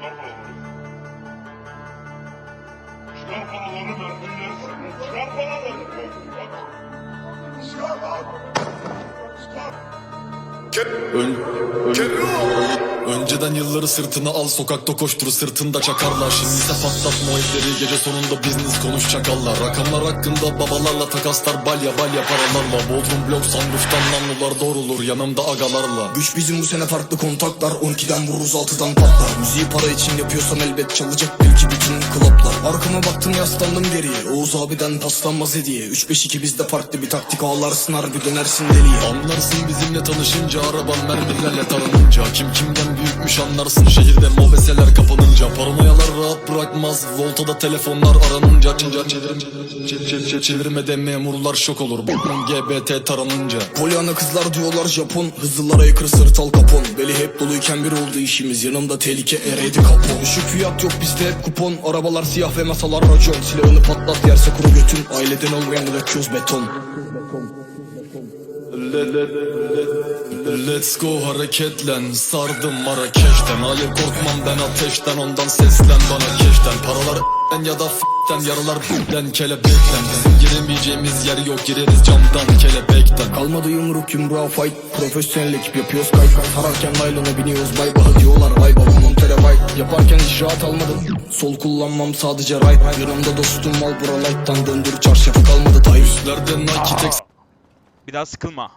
Çıkar paraları. Çıkar paraları versinler seni. Çıkar paraları. Çıkar lan. Çıkar. Ön, ön- önceden yılları sırtına al sokakta koştur sırtında çakarlar. Şimdi ise patlat muhabbetleri gece sonunda business konuş çakallar. Rakamlar hakkında babalarla takaslar balya balya paralarla. Bodrum blok sunrooftan namlular doğrulur yanımda agalarla. Güç bizim bu sene farklı kontaklar 12'den vururuz 6'dan patlar. Müziği para için yapıyorsam elbet çalacak belki bütün klaplar Arkama baktım yaslandım geriye. Oğuz abiden paslanmaz hediye. 3-5-2 bizde farklı bir taktik. Ağlarsın harbi dönersin deliye. Anlarsın bizimle tanışınca araban mermilerle taranınca Kim kimden büyükmüş anlarsın şehirde. Mobeseler kapanınca. Paranoyalar rahat bırakmaz voltada telefonlar aranınca Çınca çevirim, çevirmede memurlar şok olur. Bakmam GBT taranınca. Polyana kızlar diyorlar Japon. Hızlılara yakır sırt al kapon. Beli hep doluyken bir oldu işimiz. Yanımda tehlike ereydi kapon. Düşük fiyat yok bizde hep kupon. Arabalar siyah ve masalar racon. Silahını patlat yerse kuru götün. Aileden olmayan döküyoruz beton Let's go hareketlen Sardım Marrakeş'ten. Hayır korkmam ben ateşten Ondan seslen bana keşten. Paralar ya da f***ten Yaralar b***den kelebekten. Giremeyeceğimiz yer yok Gireriz camdan kelebekten. Kalmadı yumruk yumruğa fight Profesyonel ekip yapıyoruz kay kay Sararken naylona biniyoruz bay bahı diyorlar Vay baba montere vay. Yaparken hiç rahat almadım Sol kullanmam sadece right. Yanımda dostum Malboro Light'tan Döndür çarşafı. Kalmadı tay Üstlerde Nike tek Bir daha sıkılma.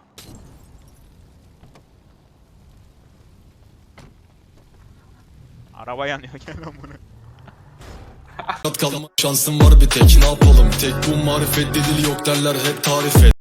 Araba yanıyor gel bunu. Kat kalma şansım var bir tek ne yapalım Tek bu marifet delil yok derler hep tarif et